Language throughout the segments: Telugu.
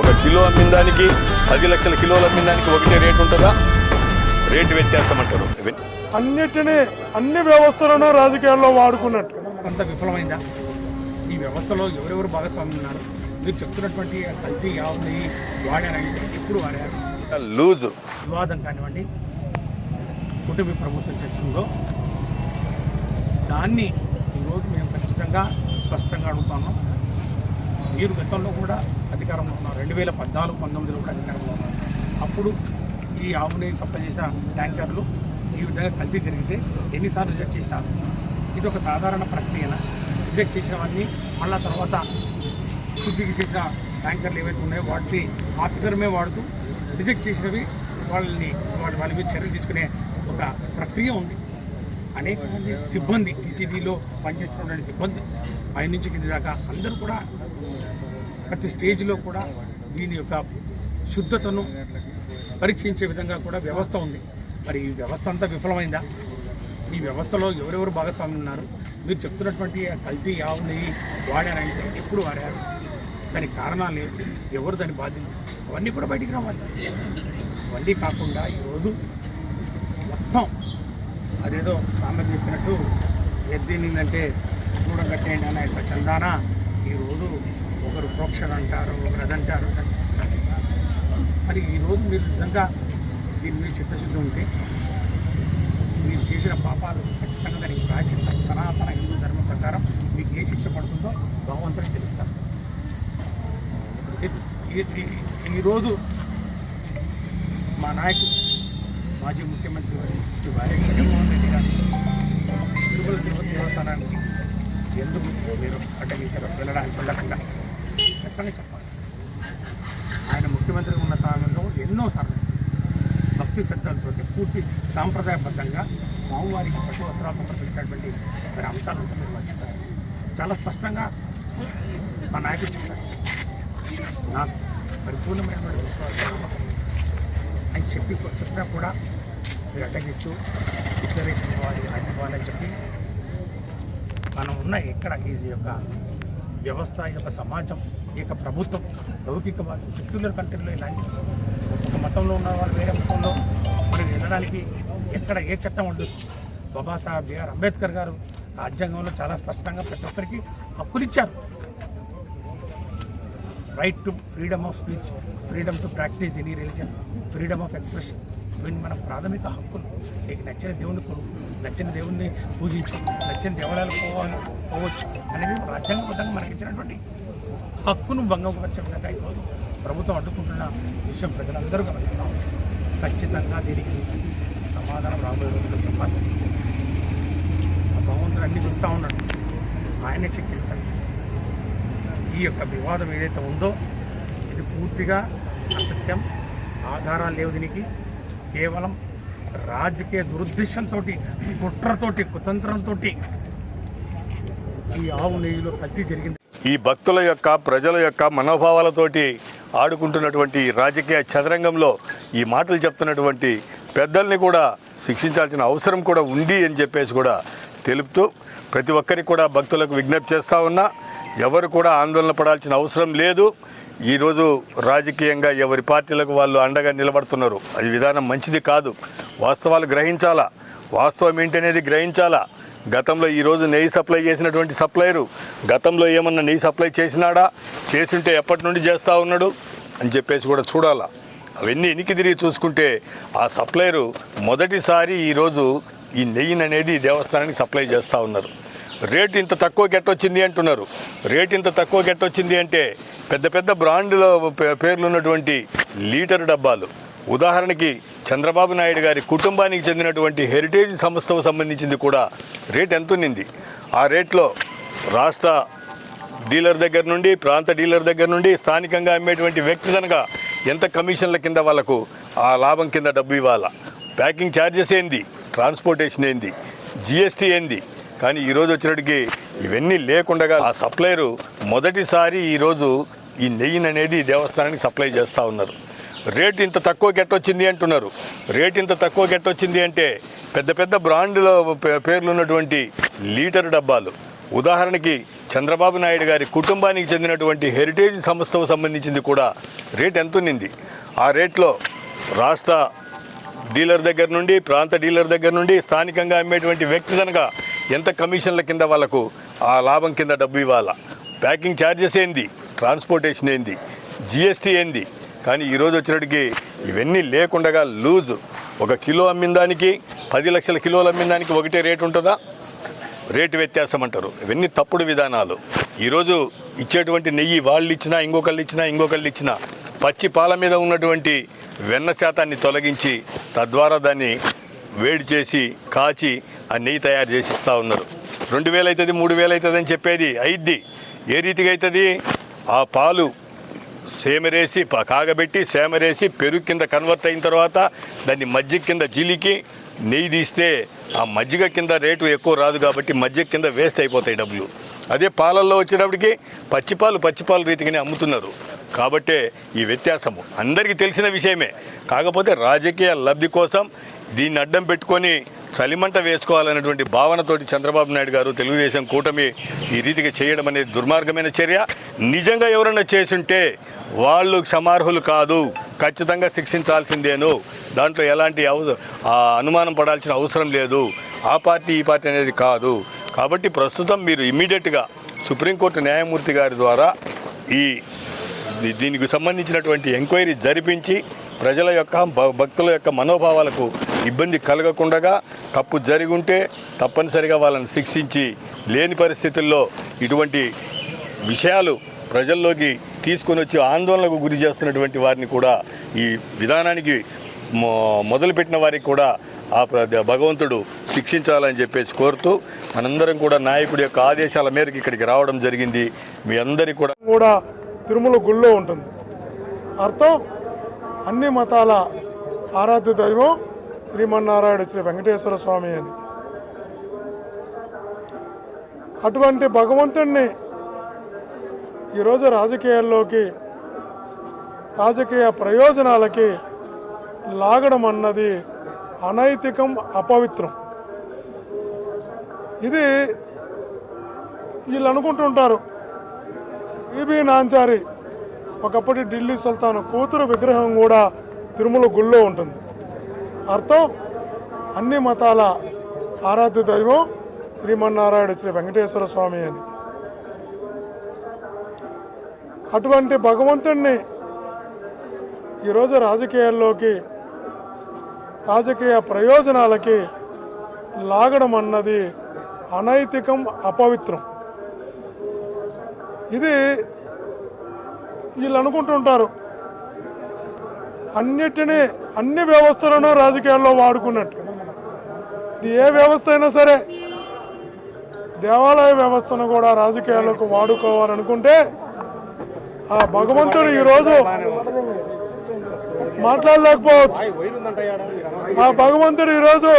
ఒక కిలో అమ్మిన దానికి పది లక్షల కిలోలు అమ్మిన దానికి ఒకటే రేటు ఉంటుందా? రేటు వ్యత్యాసం అంటారు. అన్నిటినీ అన్ని వ్యవస్థలను రాజకీయాల్లో వాడుకున్నట్టు. అంత విఫలమైందా? ఈ వ్యవస్థలో ఎవరెవరు భాగస్వాములు ఉన్నారు మీరు చెప్తున్నటువంటి కల్తీ యావని వాడారంటే ఎప్పుడు వాడారు లూజు. వివాదం కానివ్వండి కుటుంబ ప్రభుత్వం చేస్తుందో దాన్ని ఈరోజు మేము ఖచ్చితంగా స్పష్టంగా అడుగుతున్నాం. మీరు గతంలో కూడా అధికారంలో ఉన్నారు. రెండు వేల పద్నాలుగు పంతొమ్మిదిలో కూడా అధికారంలో ఉన్నారు. అప్పుడు ఈ ఆవుని సప్లై చేసిన ట్యాంకర్లు ఈ విధంగా కల్తీ జరిగితే ఎన్నిసార్లు రిజెక్ట్ చేసినారు ఇది ఒక సాధారణ ప్రక్రియన? రిజెక్ట్ చేసినవన్నీ మళ్ళా తర్వాత శుద్ధికి చేసిన ట్యాంకర్లు ఏవైతే ఉన్నాయో వాటిని మాత్రమే వాడుతూ రిజెక్ట్ చేసినవి వాళ్ళని వాటి వాళ్ళ మీద చర్యలు తీసుకునే ఒక ప్రక్రియ ఉంది. అనేక మంది సిబ్బంది టీటీడీలో పనిచేస్తున్నటువంటి సిబ్బంది పై నుంచి కింది దాకా అందరూ కూడా ప్రతి స్టేజ్లో కూడా దీని యొక్క శుద్ధతను పరీక్షించే విధంగా కూడా వ్యవస్థ ఉంది. మరి ఈ వ్యవస్థ అంతా విఫలమైందా? ఈ వ్యవస్థలో ఎవరెవరు భాగస్వాములు ఉన్నారు? మీరు చెప్తున్నటువంటి కల్తీ యావుని వాడారంటే ఎప్పుడు వాడారు? దానికి కారణాలు ఎవరు దాని బాధ్యత అవన్నీ కూడా బయటికి రావాలి. అవన్నీ కాకుండా ఈరోజు మొత్తం అదేదో సామెత చెప్పినట్టు ఎద్దేనిందంటే చూడం కట్టేయండి అన్న యొక్క చందాన? ఈరోజు ఒకరు ప్రోక్షలు అంటారు ఒకరు అదంటారు మరి ఈరోజు మీరు నిజంగా దీని మీద చిత్తశుద్ధి ఉంటే మీరు చేసిన పాపాలు ఖచ్చితంగా దానికి ప్రాచిత్తం సనాతన హిందూ ధర్మం ప్రకారం మీకు ఏ శిక్ష పడుతుందో భగవంతుడు తెలుస్తారు ఈరోజు మా నాయకుడు మాజీ ముఖ్యమంత్రి వారు శ్రీ వైఎస్ జగన్మోహన్ రెడ్డి గారు తిరుమల తిరుపతి దేవస్థానానికి ఎందుకు మీరు అడ్డగించారు వెళ్ళడానికి వెళ్ళకుండా చెప్పండి చెప్పాలి ఆయన ముఖ్యమంత్రిగా ఉన్న సమయంలో ఎన్నో సార్లు భక్తి శ్రద్ధలతో పూర్తి సాంప్రదాయబద్ధంగా స్వామివారికి పశు వస్త్రాలు సమర్పించినటువంటి మరి అంశాలంతా మీరు మర్చిపోయారు. చాలా స్పష్టంగా మా నాయకుడు చెప్పారు. నాకు పరిపూర్ణమైనటువంటి విశ్వాసం అని చెప్పి చెప్పినా కూడా మీరు అడ్డగిస్తూ డిక్లరేషన్ ఇవ్వాలి అది ఇవ్వాలని చెప్పి మనం ఉన్న ఎక్కడ ఈ యొక్క వ్యవస్థ ఈ యొక్క సమాజం ఈ యొక్క ప్రభుత్వం లౌకికవాదం సెక్యులర్ కంట్రీలో ఇలాంటి ఒక మతంలో ఉన్న వాళ్ళు వేరే మతంలో మరి వెళ్ళడానికి ఎక్కడ ఏ చట్టం ఉండదు. బాబాసాహెబ్ బిఆర్ అంబేద్కర్ గారు రాజ్యాంగంలో చాలా స్పష్టంగా ప్రతి ఒక్కరికి హక్కులు ఇచ్చారు. Right to freedom of speech freedom to practice any religion freedom of expression ఇవన్నీ మన ప్రాథమిక హక్కులు. నీకు నచ్చిన దేవుని కొను నచ్చిన దేవుణ్ణి పూజించు నచ్చిన దేవాలయాలు పోవాలి పోవచ్చు. అనేది రాజ్యాంగబద్ధంగా మనకి ఇచ్చినటువంటి హక్కును భంగపరిచే విధంగా ఈరోజు ప్రభుత్వం అడ్డుకుంటున్న విషయం ప్రజలందరూ గమనిస్తాం. ఖచ్చితంగా దీనికి సమాధానం రాబోయే రోజుల్లో చెప్పాలి. ఆ భగవంతుడు అన్ని చూస్తూ ఉన్నాడు. ఆయనే శిక్షిస్తాడు. ఈ యొక్క వివాదం ఏదైతే ఉందో ఇది పూర్తిగా అసత్యం. ఆధారాలు లేవు దీనికి. కేవలం రాజకీయ దురుద్దేశంతో కుట్రతోటి కుతంత్రంతో ఈ ఆవు నెయ్యిలో కల్తీ జరిగింది. ఈ భక్తుల యొక్క ప్రజల యొక్క మనోభావాలతోటి ఆడుకుంటున్నటువంటి రాజకీయ చదరంగంలో ఈ మాటలు చెప్తున్నటువంటి పెద్దల్ని కూడా శిక్షించాల్సిన అవసరం కూడా ఉంది అని చెప్పేసి కూడా తెలుపుతూ ప్రతి ఒక్కరికి కూడా భక్తులకు విజ్ఞప్తి చేస్తూ ఉన్నా ఎవరు కూడా ఆందోళన పడాల్సిన అవసరం లేదు. ఈరోజు రాజకీయంగా ఎవరి పార్టీలకు వాళ్ళు అండగా నిలబడుతున్నారు అది విధానం మంచిది కాదు. వాస్తవాలు గ్రహించాలా? వాస్తవం ఏంటనేది గ్రహించాలా? గతంలో ఈరోజు నెయ్యి సప్లై చేసినటువంటి సప్లయరు గతంలో ఏమన్నా నెయ్యి సప్లై చేసినాడా? చేసింటే ఎప్పటి నుండి చేస్తూ ఉన్నాడు? అని చెప్పేసి కూడా చూడాలా? అవన్నీ ఎనికి తిరిగి చూసుకుంటే ఆ సప్లయరు మొదటిసారి ఈరోజు ఈ నెయ్యిని అనేది దేవస్థానానికి సప్లై చేస్తూ ఉన్నారు. రేటు ఇంత తక్కువ గెట్టొచ్చింది అంటున్నారు. రేటు ఇంత తక్కువ గెట్టొచ్చింది అంటే పెద్ద పెద్ద బ్రాండ్లో పే- పేర్లు ఉన్నటువంటి లీటర్ డబ్బాలు. ఉదాహరణకి చంద్రబాబు నాయుడు గారి కుటుంబానికి చెందినటువంటి హెరిటేజ్ సంస్థకు సంబంధించింది కూడా రేట్ ఎంత ఉన్నింది. ఆ రేట్లో రాష్ట్ర డీలర్ దగ్గర నుండి ప్రాంత డీలర్ దగ్గర నుండి స్థానికంగా అమ్మేటువంటి వ్యక్తి కనుక ఎంత కమిషన్ల కింద వాళ్ళకు ఆ లాభం కింద డబ్బు ఇవ్వాలా? ప్యాకింగ్ ఛార్జెస్ ఏంది? ట్రాన్స్పోర్టేషన్ ఏంది? జిఎస్టీ ఏంది? కానీ ఈరోజు వచ్చినట్టుకి ఇవన్నీ లేకుండా ఆ సప్లైరు మొదటిసారి ఈరోజు ఈ నెయ్యిని అనేది దేవస్థానానికి సప్లై చేస్తూ ఉన్నారు. రేట్ ఇంత తక్కువ గెట్టొచ్చింది అంటున్నారు. రేట్ ఇంత తక్కువ గెట్టొచ్చింది అంటే పెద్ద పెద్ద బ్రాండ్లో పేర్లు ఉన్నటువంటి లీటర్ డబ్బాలు. ఉదాహరణకి చంద్రబాబు నాయుడు గారి కుటుంబానికి చెందినటువంటి హెరిటేజ్ సంస్థకు సంబంధించింది కూడా రేట్ ఎంత ఉన్నింది ఆ రేట్లో రాష్ట్ర డీలర్ దగ్గర నుండి ప్రాంత డీలర్ దగ్గర నుండి స్థానికంగా అమ్మేటువంటి వ్యక్తి కనుక ఎంత కమిషన్ల కింద వాళ్ళకు ఆ లాభం కింద డబ్బు ఇవ్వాలా? ప్యాకింగ్ ఛార్జెస్ ఏంది? ట్రాన్స్పోర్టేషన్ ఏంది? జిఎస్టీ ఏంది? కానీ ఈరోజు వచ్చినట్టుకి ఇవన్నీ లేకుండగా లూజు. ఒక కిలో అమ్మిన దానికి పది లక్షల కిలోలు అమ్మిన దానికి ఒకటే రేటు ఉంటుందా? రేటు వ్యత్యాసం అంటారు. ఇవన్నీ తప్పుడు విధానాలు. ఈరోజు ఇచ్చేటువంటి నెయ్యి వాళ్ళు ఇచ్చినా ఇంకొకళ్ళు ఇచ్చినా ఇంకొకళ్ళు ఇచ్చినా పచ్చి పాల మీద ఉన్నటువంటి వెన్న శాతాన్ని తొలగించి తద్వారా దాన్ని వేడి చేసి కాచి ఆ నెయ్యి తయారు చేసి ఇస్తూ ఉన్నారు. రెండు వేలు అవుతుంది మూడు వేలు అవుతుంది అని చెప్పేది అయిద్ది. ఏ రీతిగా అవుతుంది ఆ పాలు సేమరేసి కాగబెట్టి సేమరేసి పెరుగు కింద కన్వర్ట్ అయిన తర్వాత దాన్ని మజ్జిగ కింద జిలికి నెయ్యి తీస్తే ఆ మజ్జిగ కింద రేటు ఎక్కువ రాదు కాబట్టి మజ్జిగ కింద వేస్ట్ అయిపోతాయి డబ్బులు. అదే పాలల్లో వచ్చేటప్పటికి పచ్చిపాలు పచ్చిపాలు రీతిగానే అమ్ముతున్నారు. కాబట్టే ఈ వ్యత్యాసము. అందరికీ తెలిసిన విషయమే. కాకపోతే రాజకీయ లబ్ధి కోసం దీన్ని అడ్డం పెట్టుకొని చలిమంట వేసుకోవాలనేటువంటి భావనతోటి చంద్రబాబు నాయుడు గారు తెలుగుదేశం కూటమి ఈ రీతిగా చేయడం అనేది దుర్మార్గమైన చర్య. నిజంగా ఎవరన్నా చేసుంటే వాళ్ళు క్షమార్హులు కాదు ఖచ్చితంగా శిక్షించాల్సిందేను. దాంట్లో ఎలాంటి అవ అనుమానం పడాల్సిన అవసరం లేదు. ఆ పార్టీ ఈ పార్టీ అనేది కాదు. కాబట్టి ప్రస్తుతం మీరు ఇమీడియట్గా సుప్రీంకోర్టు న్యాయమూర్తి గారి ద్వారా ఈ దీనికి సంబంధించినటువంటి ఎంక్వైరీ జరిపించి ప్రజల యొక్క భ- భక్తుల యొక్క మనోభావాలకు ఇబ్బంది కలగకుండా తప్పు జరిగి ఉంటే తప్పనిసరిగా వాళ్ళని శిక్షించి లేని పరిస్థితుల్లో ఇటువంటి విషయాలు ప్రజల్లోకి తీసుకొని వచ్చి ఆందోళనకు గురి చేస్తున్నటువంటి వారిని కూడా ఈ విధానానికి మొ- మొదలుపెట్టిన వారికి కూడా ఆ ప్ర- భగవంతుడు శిక్షించాలని చెప్పేసి కోరుతూ మనందరం కూడా నాయకుడి యొక్క ఆదేశాల మేరకు ఇక్కడికి రావడం జరిగింది. మీ అందరికీ కూడా కూడా తిరుమల గుళ్ళో ఉంటుంది. అర్థం? అన్ని మతాల ఆరాధ్య దైవం శ్రీమన్నారాయణ శ్రీ వెంకటేశ్వర స్వామి అని. అటువంటి భగవంతుణ్ణి ఈరోజు రాజకీయాల్లోకి రాజకీయ ప్రయోజనాలకి లాగడం అన్నది అనైతికం అపవిత్రం. ఇది వీళ్ళు అనుకుంటుంటారు. ఈబీ నాంచారి ఒకప్పటి ఢిల్లీ సుల్తాన్ కూతురు విగ్రహం కూడా తిరుమల గుళ్ళో ఉంటుంది. అర్థం? అన్ని మతాల ఆరాధ్య దైవం శ్రీమన్నారాయణ శ్రీ వెంకటేశ్వర స్వామి అని. అటువంటి భగవంతుణ్ణి ఈరోజు రాజకీయాల్లోకి రాజకీయ ప్రయోజనాలకి లాగడం అన్నది అనైతికం అపవిత్రం. ఇది వీళ్ళు అనుకుంటుంటారు అన్నిటినీ అన్ని వ్యవస్థలను రాజకీయాల్లో వాడుకున్నట్టు. ఇది ఏ వ్యవస్థ అయినా సరే దేవాలయ వ్యవస్థను కూడా రాజకీయాలకు వాడుకోవాలనుకుంటే ఆ భగవంతుడు ఈరోజు మాట్లాడలేకపోవచ్చు. ఆ భగవంతుడు ఈరోజు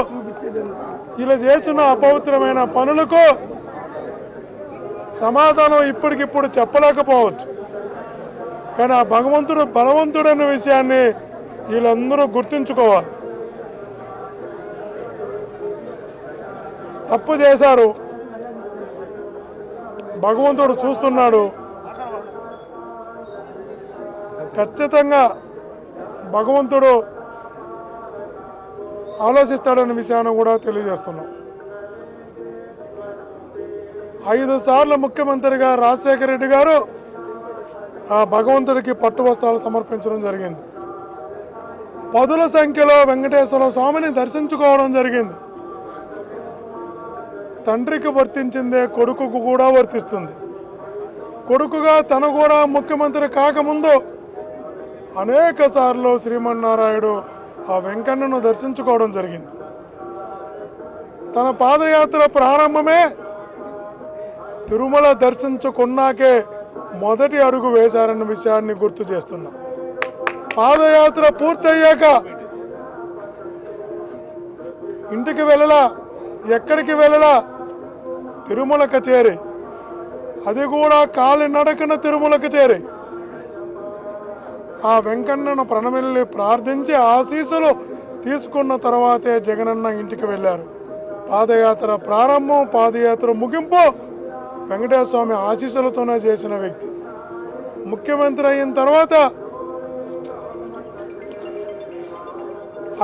ఇలా చేస్తున్న అపవిత్రమైన పనులకు సమాధానం ఇప్పటికిప్పుడు చెప్పలేకపోవచ్చు. కానీ ఆ భగవంతుడు బలవంతుడు అనే విషయాన్ని వీళ్ళందరూ గుర్తుంచుకోవాలి. తప్పు చేశారు. భగవంతుడు చూస్తున్నాడు. ఖచ్చితంగా భగవంతుడు ఆలోచిస్తాడనే విషయాన్ని కూడా తెలియజేస్తున్నాం. ఐదు సార్లు ముఖ్యమంత్రిగా రాజశేఖర రెడ్డి గారు ఆ భగవంతుడికి పట్టు వస్త్రాలు సమర్పించడం జరిగింది. పదుల సంఖ్యలో వెంకటేశ్వర స్వామిని దర్శించుకోవడం జరిగింది. తండ్రికి వర్తించిందే కొడుకుకు కూడా వర్తిస్తుంది. కొడుకుగా తను కూడా ముఖ్యమంత్రి కాకముందు అనేక సార్లు శ్రీమన్నారాయుడు ఆ వెంకన్నను దర్శించుకోవడం జరిగింది. తన పాదయాత్ర ప్రారంభమే తిరుమల దర్శించుకున్నాకే మొదటి అడుగు వేశారన్న విషయాన్ని గుర్తు చేస్తున్నాం. పాదయాత్ర పూర్తయ్యాక ఇంటికి వెళ్ళలా ఎక్కడికి వెళ్ళలా? తిరుమల చేరి అది కూడా కాలినడకన తిరుమల చేరి ఆ వెంకన్నను ప్రణమిల్లి ప్రార్థించి ఆశీస్సులు తీసుకున్న తర్వాతే జగనన్న ఇంటికి వెళ్ళారు. పాదయాత్ర ప్రారంభం పాదయాత్ర ముగింపు వెంకటేశ్వర స్వామి ఆశీస్సులతోనే చేసిన వ్యక్తి. ముఖ్యమంత్రి అయిన తర్వాత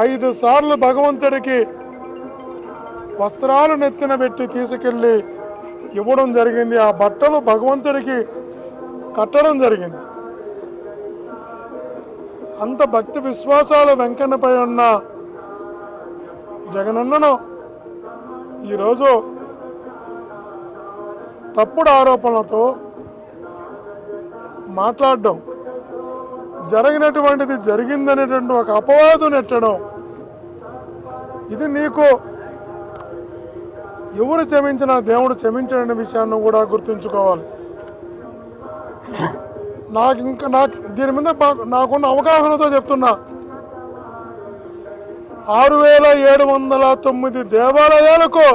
ఐదు సార్లు భగవంతుడికి వస్త్రాలు నెత్తిన పెట్టి తీసుకెళ్ళి ఇవ్వడం జరిగింది. ఆ బట్టలు భగవంతుడికి కట్టడం జరిగింది. అంత భక్తి విశ్వాసాలు వెంకన్నపై ఉన్న జగనన్నను ఈరోజు తప్పుడు ఆరోపణలతో మాట్లాడడం జరిగినటువంటిది జరిగిందనేటువంటి ఒక అపవాదు నెట్టడం ఇది నీకు ఎవరు క్షమించినా దేవుడు క్షమించడనే విషయాన్ని కూడా గుర్తుంచుకోవాలి. నాకు ఇంకా నాకు దీని మీద నాకున్న అవగాహనతో చెప్తున్నా. ఆరు వేల ఏడు వందల తొమ్మిది దేవాలయాలకు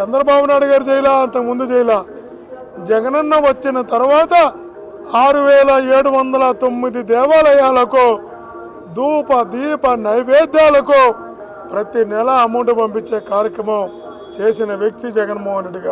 చంద్రబాబు నాయుడు గారు చేయలా అంతకుముందు చేయలా. జగనన్న వచ్చిన తర్వాత ఆరు వేల ఏడు వందల తొమ్మిది దేవాలయాలకు ధూప దీప నైవేద్యాలకు ప్రతి నెల అమౌంట్ పంపించే కార్యక్రమం చేసిన వ్యక్తి జగన్మోహన్ రెడ్డి గారు.